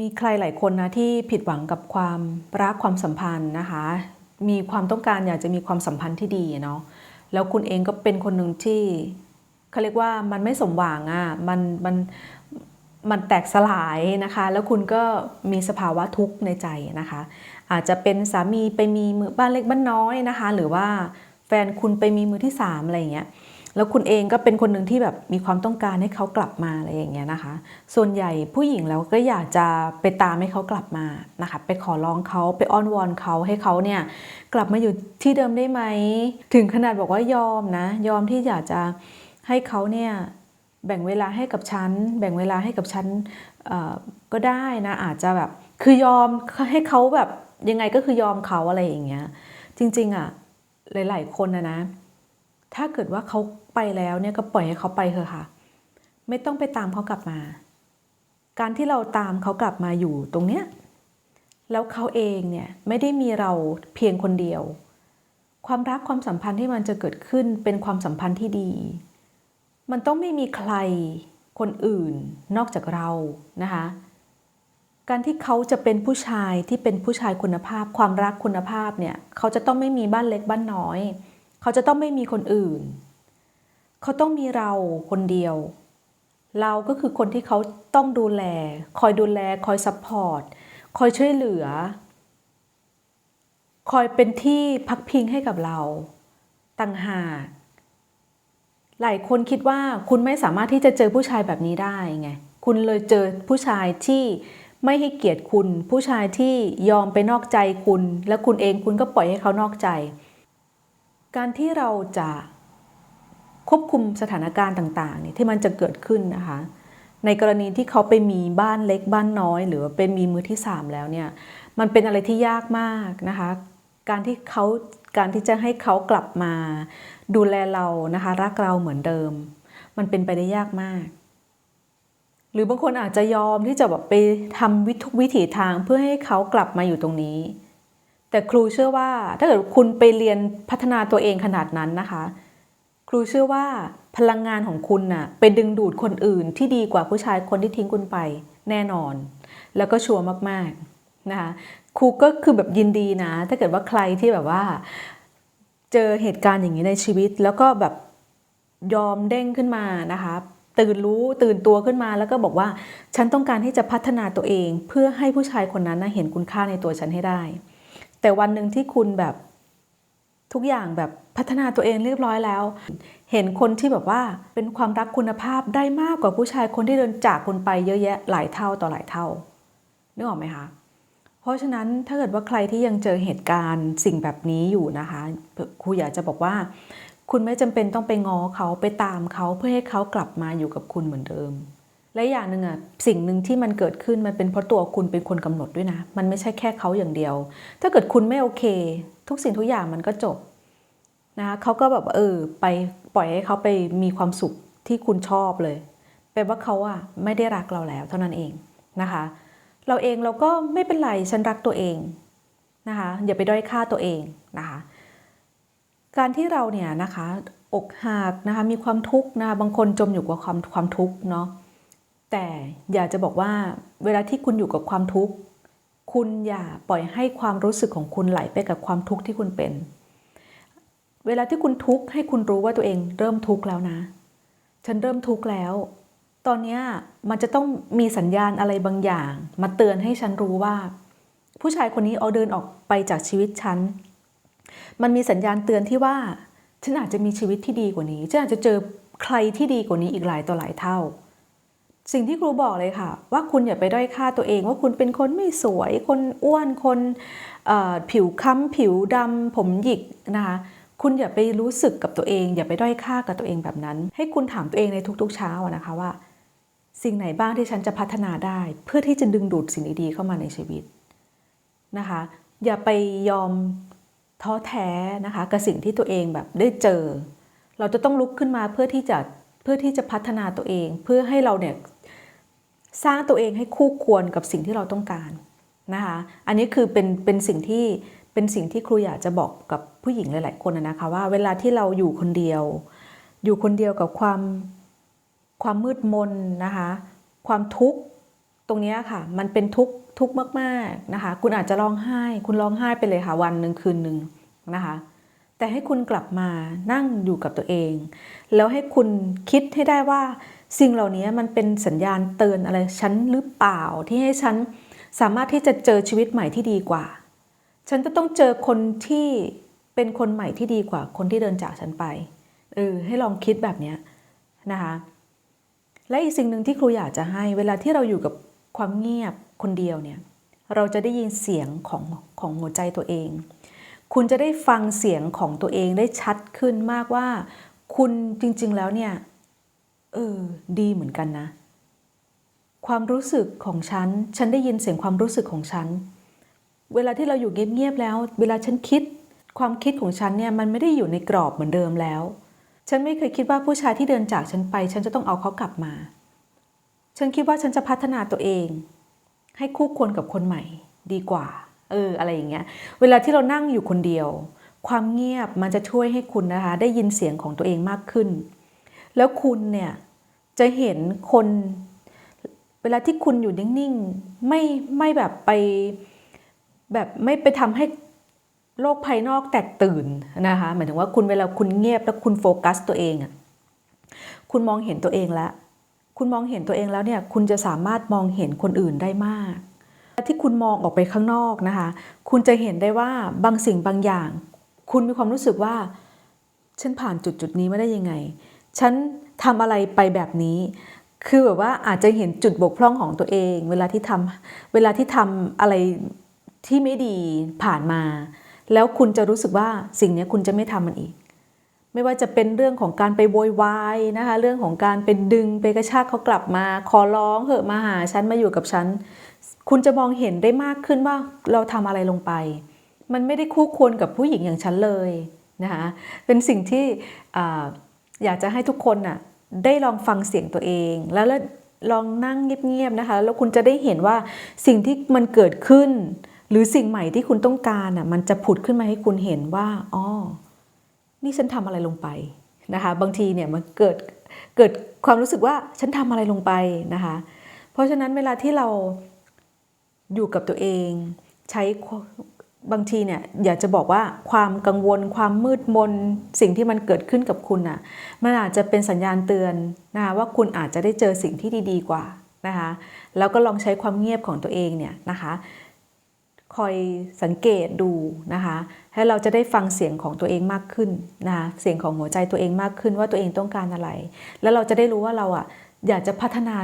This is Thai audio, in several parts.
มีใครหลายคนนะที่ผิดหวังกับความรักความสัมพันธ์นะคะ มีความต้องการอยากจะมีความสัมพันธ์ที่ดีเนาะแล้วคุณเองก็เป็นคนหนึ่งที่เขาเรียกว่ามันไม่สมหวังอะ่ะมันมันมันแตกสลายนะคะ แล้วคุณก็มีสภาวะทุกข์ในใจนะคะ อาจจะเป็นสามีไปมีมือบ้านเล็กบ้านน้อยนะคะ หรือว่าแฟนคุณไปมีมือที่สามอะไรอย่างเงี้ย แล้วคุณเองก็เป็นคนหนึ่งที่แบบมีความต้องการให้เขากลับมาอะไรอย่างเงี้ยนะคะ ส่วนใหญ่ผู้หญิงเราก็อยากจะไปตามให้เขากลับมานะคะ ไปขอร้องเขาไปอ้อนวอนเขาให้เขาเนี่ยกลับมาอยู่ที่เดิมได้ไหม ถึงขนาดบอกว่ายอมนะ ยอมที่อยากจะให้เขาเนี่ยแบ่งเวลาให้กับฉัน แบ่งเวลาให้กับฉันอ่อก็ได้นะอาจจะแบบคือยอมให้เขาแบบยังไงก็คือยอมเขาอะไรอย่างเงี้ย จริงๆอะหลาย ๆ คนนะนะ ถ้าเกิดว่าเขา ไปแล้วเนี่ยก็ปล่อยให้เขาไปเถอะค่ะ ไม่ต้องไปตามเขากลับมา การที่เราตามเขากลับมาอยู่ตรงเนี้ยแล้วเขาเองเนี่ยไม่ได้มีเราเพียงคนเดียว ความรักความสัมพันธ์ที่มันจะเกิดขึ้นเป็นความสัมพันธ์ที่ดี มันต้องไม่มีใครคนอื่นนอกจากเรานะคะการที่เขาจะเป็นผู้ชายที่เป็นผู้ชายคุณภาพ ความรักคุณภาพเนี่ยเขาจะต้องไม่มีบ้านเล็กบ้านน้อย เขาจะต้องไม่มีคนอื่น เขาต้องมีเราคนเดียว เราก็คือคนที่เขาต้องดูแล คอยดูแล คอยซัพพอร์ต คอยช่วยเหลือ คอยเป็นที่พักพิงให้กับเราต่างหากหลายคนคิดว่าคุณไม่สามารถที่จะเจอผู้ชายแบบนี้ได้ไง คุณเลยเจอผู้ชายที่ไม่ให้เกียรติคุณ ผู้ชายที่ยอมไปนอกใจคุณ แล้วคุณเองคุณก็ปล่อยให้เขานอกใจ การที่เราจะ ควบคุมสถานการณ์ต่างๆเนี่ยที่มันจะเกิดขึ้นนะคะ ในกรณีที่เขาไปมีบ้านเล็กบ้านน้อย หรือเป็นมีมือที่สามแล้วเนี่ยมันเป็นอะไรที่ยากมากนะคะ การที่เขาการที่จะให้เขากลับมา ดูแลเรานะคะรักเราเหมือนเดิม มันเป็นไปได้ยากมาก หรือบางคนอาจจะยอมที่จะแบบไปทำวิทุกวิถีทางเพื่อให้เขากลับมาอยู่ตรงนี้ แต่ครูเชื่อว่าถ้าเกิดคุณไปเรียนพัฒนาตัวเองขนาดนั้นนะคะ ครูเชื่อว่าพลังงานของคุณน่ะไปดึงดูดคนอื่นที่ดีกว่าผู้ชายคนที่ทิ้งคุณไปแน่นอน แล้วก็ชัวร์มากๆนะคะครูก็คือแบบยินดีนะ ถ้าเกิดว่าใครที่แบบว่า เจอเหตุการณ์อย่างนี้ในชีวิต แล้วก็แบบยอมเด้งขึ้นมานะคะตื่นรู้ตื่นตัวขึ้นมาแล้วก็บอกว่า ฉันต้องการที่จะพัฒนาตัวเอง เพื่อให้ผู้ชายคนนั้นนะเห็นคุณค่าในตัวฉันให้ได้ แต่วันหนึ่งที่คุณแบบ ทุกอย่างแบบพัฒนาตัวเองเรียบร้อยแล้ว เห็นคนที่แบบว่าเป็นความรักคุณภาพได้มากกว่าผู้ชายคนที่เดินจากคุณไปเยอะแยะหลายเท่าต่อหลายเท่านึกออกไหมคะเพราะฉะนั้นถ้าเกิดว่าใครที่ยังเจอเหตุการณ์สิ่งแบบนี้อยู่นะคะครูอยากจะบอกว่า คุณไม่จำเป็นต้องไปง้อเขาไปตามเขาเพื่อให้เขากลับมาอยู่กับคุณเหมือนเดิม และอย่างหนึ่งอะสิ่งหนึ่งที่มันเกิดขึ้นมันเป็นเพราะตัวคุณเป็นคนกำหนดด้วยนะ มันไม่ใช่แค่เขาอย่างเดียว ถ้าเกิดคุณไม่โอเค ทุกสิ่งทุกอย่างมันก็จบนะคะเขาก็แบบเออไปปล่อยให้เขาไปมีความสุขที่คุณชอบเลยแปลว่าเขาอะไม่ได้รักเราแล้วเท่านั้นเองนะคะ เราเองเราก็ไม่เป็นไรฉันรักตัวเองนะคะอย่าไปด้อยค่าตัวเองนะคะ การที่เราเนี่ยนะคะอกหักนะคะมีความทุกข์นะะบางคนจมอยู่กับความความทุกข์เนาะ แต่อยากจะบอกว่าเวลาที่คุณอยู่กับความทุกข์ คุณอย่าปล่อยให้ความรู้สึกของคุณไหลไปกับความทุกข์ที่คุณเป็น เวลาที่คุณทุกข์ให้คุณรู้ว่าตัวเองเริ่มทุกข์แล้วนะ ฉันเริ่มทุกข์แล้ว ตอนนี้มันจะต้องมีสัญญาณอะไรบางอย่าง มาเตือนให้ฉันรู้ว่า ผู้ชายคนนี้เอาเดินออกไปจากชีวิตฉัน มันมีสัญญาณเตือนที่ว่า ฉันอาจจะมีชีวิตที่ดีกว่านี้ ฉันอาจจะเจอใครที่ดีกว่านี้อีกหลายต่อหลายเท่า สิ่งที่ครูบอกเลยค่ะ ว่าคุณอย่าไปด้อยค่าตัวเอง ว่าคุณเป็นคนไม่สวย คนอ้วนคนผิวค้ำผิวดำผมหยิกนะคะคุณอย่าไปรู้สึกกับตัวเอง อย่าไปด้อยค่ากับตัวเองแบบนั้น ให้คุณถามตัวเองในทุกๆเช้านะคะว่า สิ่งไหนบ้างที่ฉันจะพัฒนาได้ เพื่อที่จะดึงดูดสิ่งดีๆเข้ามาในชีวิตนะคะ อย่าไปยอมท้อแท้นะคะกับสิ่งที่ตัวเองแบบได้เจอ เราจะต้องลุกขึ้นมาเพื่อที่จะ เพื่อที่จะพัฒนาตัวเอง เพื่อให้เราเนี่ยสร้างตัวเองให้คู่ควรกับสิ่งที่เราต้องการนะคะอันนี้คือเป็นเป็นสิ่งที่เป็นสิ่งที่ครูอยากจะบอกกับผู้หญิงหลาย ๆ คนนะคะว่าเวลาที่เราอยู่คนเดียว อยู่คนเดียวกับความความมืดมนนะคะความทุกข์ตรงนี้ค่ะมันเป็นทุกข์ทุกข์มาก ๆ นะคะ คุณอาจจะร้องไห้ คุณร้องไห้ไปเลยค่ะวันหนึ่งคืนหนึ่งนะคะ แต่ให้คุณกลับมานั่งอยู่กับตัวเอง แล้วให้คุณคิดให้ได้ว่าสิ่งเหล่านี้มันเป็นสัญญาณเตือนอะไรฉันหรือเปล่าที่ให้ฉันสามารถที่จะเจอชีวิตใหม่ที่ดีกว่า ฉันจะต้องเจอคนที่เป็นคนใหม่ที่ดีกว่า คนที่เดินจากฉันไปเออให้ลองคิดแบบนี้นะคะและอีกสิ่งหนึ่งที่ครูอยากจะให้เวลาที่เราอยู่กับความเงียบคนเดียวเนี่ยเราจะได้ยินเสียงของของหัวใจตัวเอง คุณจะได้ฟังเสียงของตัวเองได้ชัดขึ้นมากว่า คุณจริง ๆ แล้วเนี่ยเออดีเหมือนกันนะ ความรู้สึกของฉัน ฉันได้ยินเสียงความรู้สึกของฉัน เวลาที่เราอยู่เงียบๆแล้ว เวลาฉันคิด ความคิดของฉันเนี่ยมันไม่ได้อยู่ในกรอบเหมือนเดิมแล้ว ฉันไม่เคยคิดว่าผู้ชายที่เดินจากฉันไป ฉันจะต้องเอาเขากลับมา ฉันคิดว่าฉันจะพัฒนาตัวเอง ให้คู่ควรกับคนใหม่ ดีกว่า เอออะไรอย่างเงี้ย เวลาที่เรานั่งอยู่คนเดียว ความเงียบมันจะช่วยให้คุณนะคะ ได้ยินเสียงของตัวเองมากขึ้น แล้วคุณเนี่ยจะเห็นคน เวลาที่คุณอยู่นิ่งๆไม่ไม่แบบไปแบบไม่ไปทำให้โลกภายนอกแตกตื่นนะคะหมายถึงว่าคุณเวลาคุณเงียบแล้วคุณโฟกัสตัวเองอะคุณมองเห็นตัวเองแล้ว คุณมองเห็นตัวเองแล้วเนี่ย คุณจะสามารถมองเห็นคนอื่นได้มาก ที่คุณมองออกไปข้างนอกนะคะ คุณจะเห็นได้ว่าบางสิ่งบางอย่าง คุณมีความรู้สึกว่า ฉันผ่านจุดจุดนี้มาได้ยังไง ฉันทำอะไรไปแบบนี้ คือแบบว่าอาจจะเห็นจุดบกพร่องของตัวเอง เวลาที่ทำเวลาที่ทำอะไรที่ไม่ดีผ่านมา แล้วคุณจะรู้สึกว่าสิ่งนี้คุณจะไม่ทำมันอีก ไม่ว่าจะเป็นเรื่องของการไปโวยวายนะคะ เรื่องของการไปดึงไปกระชากเขากลับมา ขอร้องเหอะมาหาฉันมาอยู่กับฉัน คุณจะมองเห็นได้มากขึ้นว่าเราทำอะไรลงไป มันไม่ได้คู่ควรกับผู้หญิงอย่างฉันเลยนะคะ เป็นสิ่งที่ออยากจะให้ทุกคนน่ะได้ลองฟังเสียงตัวเอง แล้วลองนั่งเงียบๆนะคะ แล้วคุณจะได้เห็นว่าสิ่งที่มันเกิดขึ้น หรือสิ่งใหม่ที่คุณต้องการน่ะมันจะผุดขึ้นมาให้คุณเห็นว่าอ๋อ นี่ฉันทำอะไรลงไปนะคะบางทีเนี่ยมันเกิดเกิดความรู้สึกว่าฉันทำอะไรลงไปนะคะเพราะฉะนั้นเวลาที่เราอยู่กับตัวเองใช้บางทีเนี่ยอยากจะบอกว่าความกังวล ความมืดมน สิ่งที่มันเกิดขึ้นกับคุณน่ะมันอาจจะเป็นสัญญาณเตือนนะคะว่าคุณอาจจะได้เจอสิ่งที่ดี ๆ กว่านะคะแล้วก็ลองใช้ความเงียบของตัวเองเนี่ยนะคะ คอยสังเกตดูนะคะให้เราจะได้ฟังเสียงของตัวเองมากขึ้นนะคะเสียงของหัวใจตัวเองมากขึ้นว่าตัวเองต้องการอะไร แล้วเราจะได้รู้ว่าเราอะอยากจะพัฒนา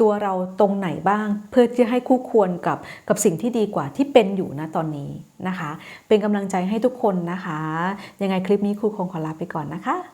ตัวเราตรงไหนบ้าง เพื่อที่ให้คู่ควรกับกับสิ่งที่ดีกว่าที่เป็นอยู่นะตอนนี้นะคะ เป็นกำลังใจให้ทุกคนนะคะ ยังไงคลิปนี้ครูคงขอลาไปก่อนนะคะ